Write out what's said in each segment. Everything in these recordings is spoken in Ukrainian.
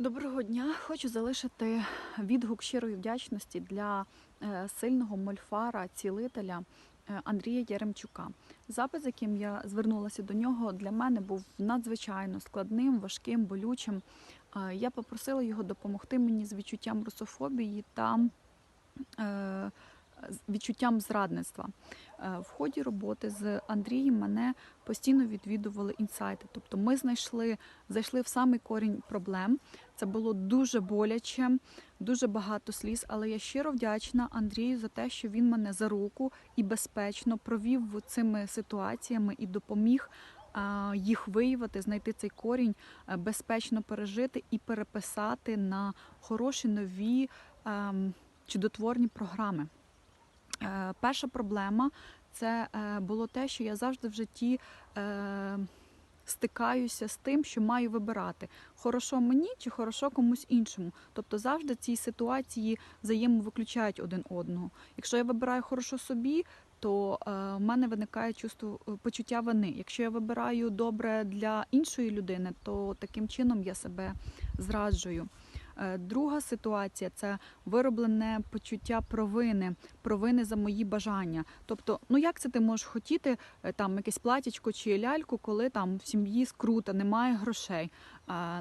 Доброго дня! Хочу залишити відгук щирої вдячності для е, сильного мольфара, цілителя е, Андрія Яремчука. Запис, яким я звернулася до нього, для мене був надзвичайно складним, важким, болючим. Е, Я попросила його допомогти мені з відчуттям русофобії та відчуттям зрадництва. В ході роботи з Андрієм мене постійно відвідували інсайти. Тобто ми знайшли, зайшли в самий корінь проблем. Це було дуже боляче, дуже багато сліз, але я щиро вдячна Андрію за те, що він мене за руку і безпечно провів цими ситуаціями і допоміг їх виявити, знайти цей корінь, е, безпечно пережити і переписати на хороші нові ем, чудотворні програми. Е, Перша проблема це е, було те, що я завжди в житті стикаюся з тим, що маю вибирати хорошо мені чи хорошо комусь іншому. Тобто завжди ці ситуації взаємовиключають один одного. Якщо я вибираю хорошо собі, то е, в мене виникає чувство е, почуття вини. Якщо я вибираю добре для іншої людини, то таким чином я себе зраджую. Е, Друга ситуація це вироблене почуття провини, провини за мої бажання. Тобто, ну як це ти можеш хотіти е, там якесь платічко чи ляльку, коли там в сім'ї скрута, немає грошей.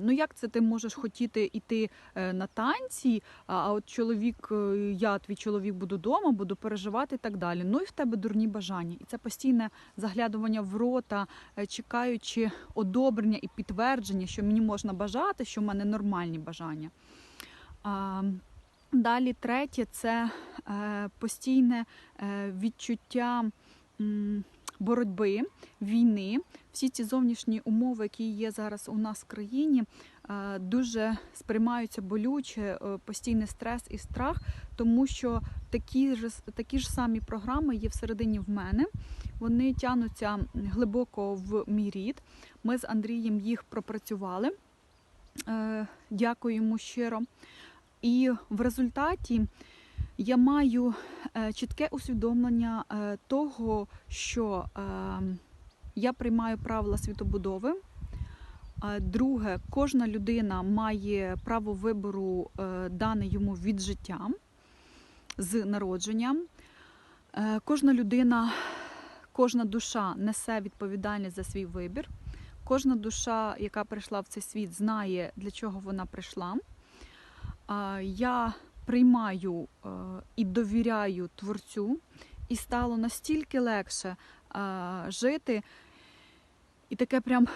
Ну як це ти можеш хотіти йти е, на танці, а, от чоловік, е, я твій чоловік буду вдома, буду переживати і так далі. Ну і в тебе дурні бажання. І це постійне заглядування в рота, е, чекаючи одобрення і підтвердження, що мені можна бажати, що в мене нормальні бажання. Далі третє це постійне відчуття боротьби, війни. Всі ці зовнішні умови, які є зараз у нас в країні, е, дуже сприймаються болюче, е, постійний стрес і страх, тому що такі ж, такі ж самі програми є всередині в мене. Вони тягнуться глибоко в мій рід. Ми з Андрієм їх пропрацювали. Е, Дякую йому щиро. І в результаті я маю е, чітке усвідомлення е, того, що е, я приймаю правила світобудови. Друге, кожна людина має право вибору, дане йому від життя з народженням. Кожна людина, кожна душа несе відповідальність за свій вибір. Кожна душа, яка прийшла в цей світ, знає, для чого вона прийшла. Я приймаю е, і довіряю творцю, і стало настільки легше е, жити. І таке прям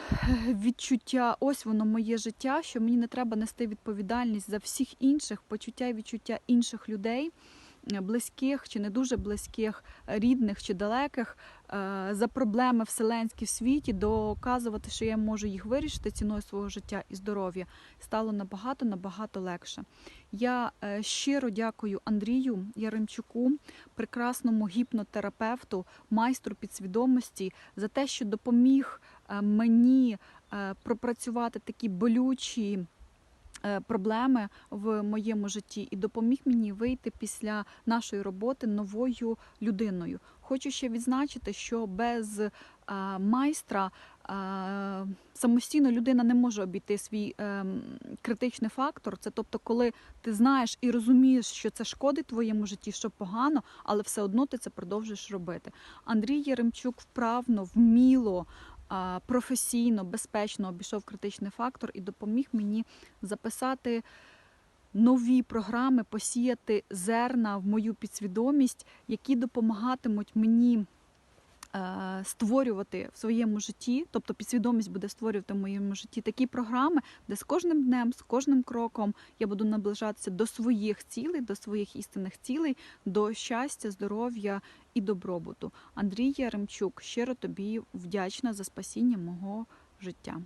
відчуття, ось воно моє життя, що мені не треба нести відповідальність за всіх інших, почуття і відчуття інших людей, е, близьких чи не дуже близьких, рідних чи далеких, е, за проблеми вселенські в світі, доказувати, що я можу їх вирішити ціною свого життя і здоров'я, стало набагато набагато легше. Я е, щиро дякую Андрію Яремчуку, прекрасному гіпнотерапевту, майстру підсвідомості, за те, що допоміг е, мені е, пропрацювати такі болючі. Е, Проблеми в моєму житті і допоміг мені вийти після нашої роботи новою людиною. Хочу ще відзначити, що без е, майстра е, самостійно людина не може обійти свій критичний фактор. Це тобто, коли ти знаєш і розумієш, що це шкодить твоєму житті, що погано, але все одно ти це продовжуєш робити. Андрій Яремчук вправно, вміло. Професійно, безпечно обійшов критичний фактор і допоміг мені записати нові програми, посіяти зерна в мою підсвідомість, які допомагатимуть мені створювати в своєму житті, тобто підсвідомість буде створювати в моєму житті такі програми, де з кожним днем, з кожним кроком я буду наближатися до своїх цілей, до своїх істинних цілей, до щастя, здоров'я і добробуту. Андрій Яремчук, щиро тобі вдячна за спасіння мого життя.